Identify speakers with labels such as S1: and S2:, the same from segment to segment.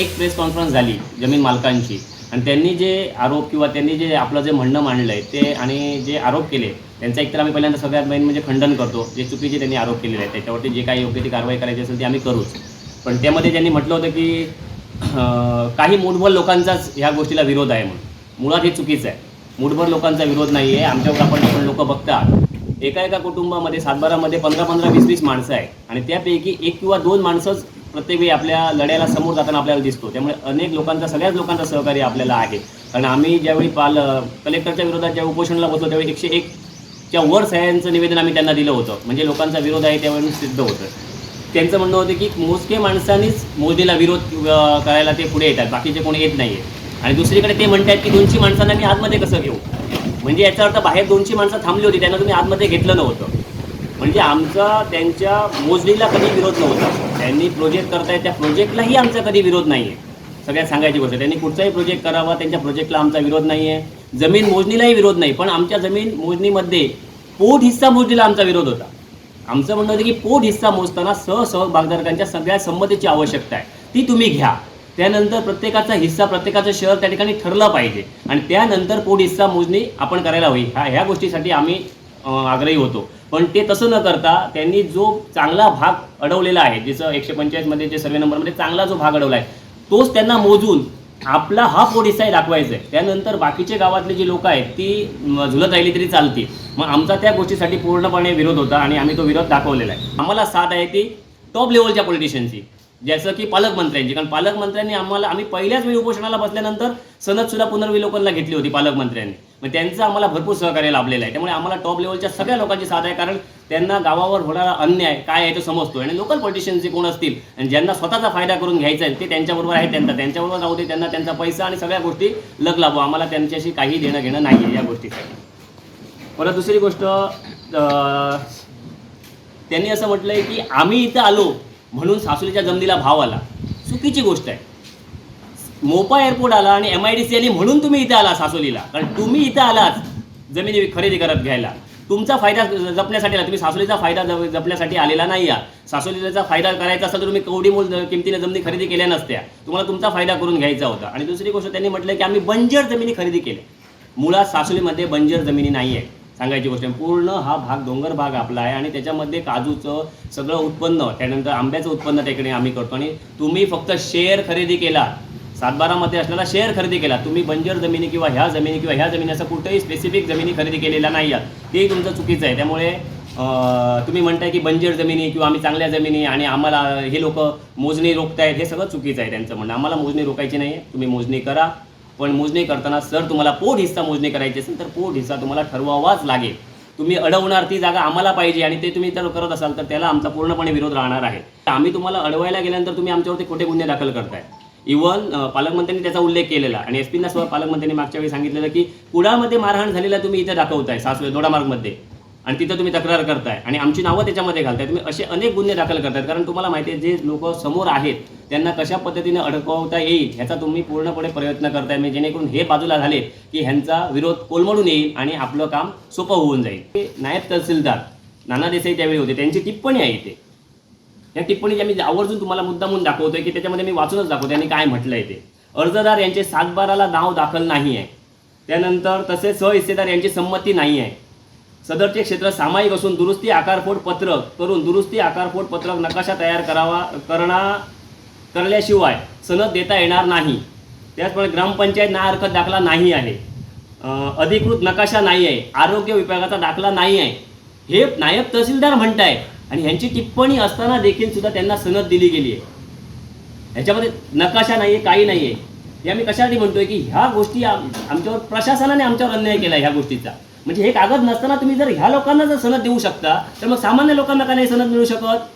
S1: एक press conference झाली जमीन मालकांची. आणि त्यांनी जे आरोप किंवा त्यांनी जे आपलं जे म्हणणं मांडलं आहे ते आणि जे आरोप केले त्यांचा एकतर आम्ही पहिल्यांदा सगळ्यात मेन म्हणजे खंडन करतो जे चुकीचे त्यांनी आरोप केलेले आहेत. त्याच्यावरती जे काही योग्य ती कारवाई करायची असेल ती आम्ही करूच. पण त्यामध्ये त्यांनी म्हटलं होतं की काही मूठभर लोकांचाच ह्या गोष्टीला विरोध आहे म्हणून. मुळात हे चुकीचं आहे. मूठभर लोकांचा विरोध नाही आहे आमच्यावर आपण आपण लोक बघतात. एका एका कुटुंबामध्ये सातबारामध्ये पंधरा पंधरा वीस वीस माणसं आहे आणि त्यापैकी एक किंवा दोन माणसंच प्रत्येक वेळी आपल्या लढ्याला समोर जाताना आपल्याला दिसतो. त्यामुळे अनेक लोकांचा सगळ्याच लोकांचा सहकार्य आपल्याला आहे. कारण आम्ही ज्यावेळी पाल कलेक्टरच्या विरोधात ज्या उपोषणाला बसलो त्यावेळी एकशे एकच्या वर सह्यांचं निवेदन आम्ही त्यांना दिलं होतं. म्हणजे लोकांचा विरोध आहे त्यावेळी सिद्ध होतं. त्यांचं म्हणणं होतं की मोजके माणसांनीच मोदीला विरोध करायला ते पुढे येतात. बाकीचे कोणी येत नाही आणि दुसरीकडे ते म्हणतात की दोनशे माणसांना मी आतमध्ये कसं घेऊ? म्हणजे याचा अर्थ बाहेर दोनशे माणसं थांबली होती त्यांना तुम्ही आतमध्ये घेतलं नव्हतं. म्हणजे आमचा त्यांच्या मोजणीला कधी विरोध नव्हता. त्यांनी प्रोजेक्ट करताय त्या प्रोजेक्टलाही आमचा कधी विरोध नाही आहे सगळ्यात सांगायची गोष्ट त्यांनी कुठचाही प्रोजेक्ट करावा त्यांच्या प्रोजेक्टला आमचा विरोध नाही आहे जमीन मोजणीलाही विरोध नाही पण आमच्या जमीन मोजणीमध्ये पोट हिस्सा मोजणीला आमचा विरोध होता. आमचं म्हणणं होतं की पोट हिस्सा मोजताना सहसह भागधारकांच्या सगळ्या संमतीची आवश्यकता आहे. ती तुम्ही घ्या. त्यानंतर प्रत्येकाचा हिस्सा प्रत्येकाचं शहर त्या ठिकाणी ठरलं पाहिजे. आणि त्यानंतर पोट हिस्सा मोजणी आपण करायला हवी. ह्या ह्या गोष्टीसाठी आम्ही आग्रही होतो. पण ते तसं न करता त्यांनी जो चांगला भाग अडवलेला आहे जसं एकशे पंचेचाळीसमध्ये जे सर्वे नंबरमध्ये चांगला जो भाग अडवला आहे तोच त्यांना मोजून आपला हा पोट आहे दाखवायचा आहे. त्यानंतर बाकीचे गावातले जी लोक आहेत ती झुलत राहिली तरी चालतील. मग आमचा त्या गोष्टीसाठी पूर्णपणे विरोध होता आणि आम्ही तो विरोध दाखवलेला आहे. आम्हाला साथ आहे ती टॉप लेवलच्या पॉलिटिशियनची जसं की पालकमंत्र्यांची. कारण पालकमंत्र्यांनी आम्हाला आम्ही पहिल्याच वेळी उपोषणाला बसल्यानंतर सनदसुद्धा पुनर्विलोकनला घेतली होती पालकमंत्र्यांनी. मग त्यांचं आम्हाला भरपूर सहकार्य लाभलेलं आहे. त्यामुळे आम्हाला टॉप लेवलच्या सगळ्या लोकांची साथ आहे. कारण त्यांना गावावर होणारा अन्याय काय आहे तो समजतो आणि लोकल पॉलिटिशियन जे कोण असतील आणि ज्यांना स्वतःचा फायदा करून घ्यायचा आहे ते त्यांच्याबरोबर आहे त्यांचा. त्यांच्याबरोबर जाऊ दे त्यांना त्यांचा पैसा आणि सगळ्या गोष्टी लग लाभो. आम्हाला त्यांच्याशी काही देणं घेणं नाही आहे या गोष्टीसाठी. परत दुसरी गोष्ट त्यांनी असं म्हटलंय की आम्ही इथं आलो म्हणून सासुलीच्या जमिनीला भाव आला. चुकीची गोष्ट आहे. मोपा एअरपोर्ट आला आणि एम आय डी सी आली म्हणून तुम्ही इथं आला सासोलीला. कारण तुम्ही इथं आलाच जमिनी खरेदी करत घ्यायला. तुमचा फायदा जपण्यासाठी आला. तुम्ही सासोलीचा फायदा जपण्यासाठी आलेला नाही आहात. सासोलीचा फायदा करायचा असेल तर तुम्ही कवडी मोल किमतीने जमिनी खरेदी केल्या नसत्या. तुम्हाला तुमचा फायदा करून घ्यायचा होता. आणि दुसरी गोष्ट त्यांनी म्हटलं की आम्ही बंजर जमिनी खरेदी केल्या. मुळात सासोलीमध्ये बंजर जमिनी नाही आहे. सांगायची गोष्ट पूर्ण हा भाग डोंगर भाग आपला आहे. आणि त्याच्यामध्ये काजूचं सगळं उत्पन्न त्यानंतर आंब्याचं उत्पन्न त्याकडे आम्ही करतो. आणि तुम्ही फक्त शेअर खरेदी केला. सातबारामध्ये असलेला शेअर खरेदी केला. तुम्ही बंजर जमिनी किंवा ह्या जमिनी किंवा ह्या जमिनी असं कुठेही स्पेसिफिक जमिनी खरेदी केलेल्या नाही आहात तेही तुमचं चुकीचं आहे. त्यामुळे तुम्ही म्हणताय की बंजर जमिनी किंवा आम्ही चांगल्या जमिनी आणि आम्हाला हे लोक मोजणी रोखतायत हे सगळं चुकीचं आहे त्यांचं म्हणणं. आम्हाला मोजणी रोखायची नाही आहे तुम्ही मोजणी करा. पण मोजणी करताना सर तुम्हाला पोट हिस्सा मोजणी करायची असेल तर पोट हिस्सा तुम्हाला ठरवावाच लागेल. तुम्ही अडवणार ती जागा आम्हाला पाहिजे आणि ते तुम्ही जर करत असाल तर त्याला आमचा पूर्णपणे विरोध राहणार आहे. आम्ही तुम्हाला अडवायला गेल्यानंतर तुम्ही आमच्यावरती खोटे गुन्हे दाखल करताय. इव्हन पालकमंत्र्यांनी त्याचा उल्लेख केलेला. आणि एसपींना सुद्धा पालकमंत्र्यांनी मागच्या वेळी सांगितलेलं की कुडामध्ये मारहाण झालेला तुम्ही इथे दाखवताय सासवे दोडामार्गमध्ये. आणि तिथं तुम्ही तक्रार करताय. आणि आमची नावं त्याच्यामध्ये घालताय. तुम्ही असे अनेक गुन्हे दाखल करतायत. कारण तुम्हाला माहिती आहे जे लोक समोर आहेत त्यांना कशा पद्धतीने अडकवता येईल ह्याचा तुम्ही पूर्णपणे प्रयत्न करताय. म्हणजे जेणेकरून हे बाजूला झाले की ह्यांचा विरोध कोलमडून येईल आणि आपलं काम सोपं होऊन जाईल. हे नायब तहसीलदार नाना देसाई त्यावेळी होते. त्यांची टिप्पणी आहे इथे. या टिप्पणीच्या मी आवर्जून तुम्हाला मुद्दामून दाखवतोय की त्याच्यामध्ये मी वाचूनच दाखवतो यांनी काय म्हटलंय ते. अर्जदार यांचे सातबाराला नाव दाखल नाही आहे. त्यानंतर तसेच सहहिस्सेदार यांची संमती नाही आहे. सदरचे क्षेत्र सामायिक असून दुरुस्ती आकारफोड पत्रक करून दुरुस्ती आकारफोड पत्रक नकाशा तयार करावा करणा करल्याशिवाय सनद देता येणार नाही. त्याचप्रमाणे ग्रामपंचायत ना हरकत दाखला नाही आहे. अधिकृत नकाशा नाही आहे. आरोग्य विभागाचा दाखला नाही आहे. हे नायब तहसीलदार म्हणताय आणि ह्यांची टिप्पणी असताना देखील सुद्धा त्यांना सनद दिली गेली आहे ह्याच्यामध्ये नकाशा नाही आहे काही नाही आहे हे आम्ही कशासाठी म्हणतोय की ह्या गोष्टी आमच्यावर प्रशासनाने आमच्यावर अन्याय केला ह्या गोष्टीचा. म्हणजे हे कागद नसताना तुम्ही जर ह्या लोकांना जर सनद देऊ शकता तर मग सामान्य लोकांना का नाही सनद मिळू शकत?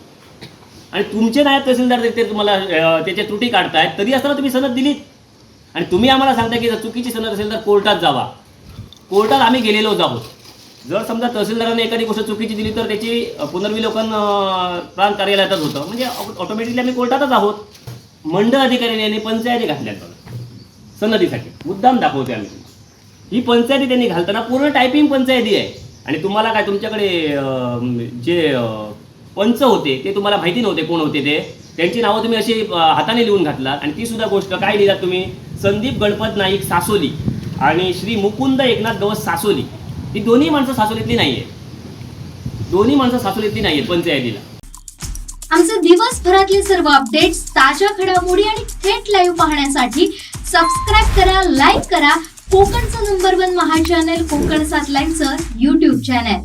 S1: आणि तुमचे नायब तहसीलदार ते तुम्हाला त्याच्या त्रुटी काढतायत तरी असताना तुम्ही सनद दिलीत. आणि तुम्ही आम्हाला सांगता की जर चुकीची सनद असेल तर कोर्टात जावा. कोर्टात आम्ही गेलेलोच आहोत. जर समजा तहसीलदाराने एखादी गोष्ट चुकीची दिली तर त्याची पुनर्विलोकन प्रांत कार्यालयातच होतं. म्हणजे ऑटोमॅटिकली आम्ही कोर्टातच आहोत. मंडळ अधिकाऱ्याने यांनी पंचायती घातल्या सनदीसाठी मुद्दाम दाखवते आम्ही ही पंचायती त्यांनी घालताना पूर्ण टायपिंग पंचायती आहे. आणि तुम्हाला काय तुमच्याकडे जे पंच होते ते तुम्हाला माहिती नव्हते कोण होते ते. त्यांची नावं तुम्ही अशी हाताने लिहून घातलात. आणि ती सुद्धा गोष्ट काय लिहिलात तुम्ही? संदीप गणपत नाईक सासोली आणि श्री मुकुंद एकनाथ गवस सासोली. ही दोन्ही माणसं सासोलीतली नाहीये. दोन्ही माणसं सासोलीतली नाहीये पंचायतीला.
S2: आमचे दिवसभरातले सर्व अपडेट्स ताज्या घडामोडी आणि थेट लाईव्ह पाहण्यासाठी सबस्क्राईब करा लाईक करा. कोकणचं number one Maha channel Konkan सात लाईनचं युट्यूब चॅनल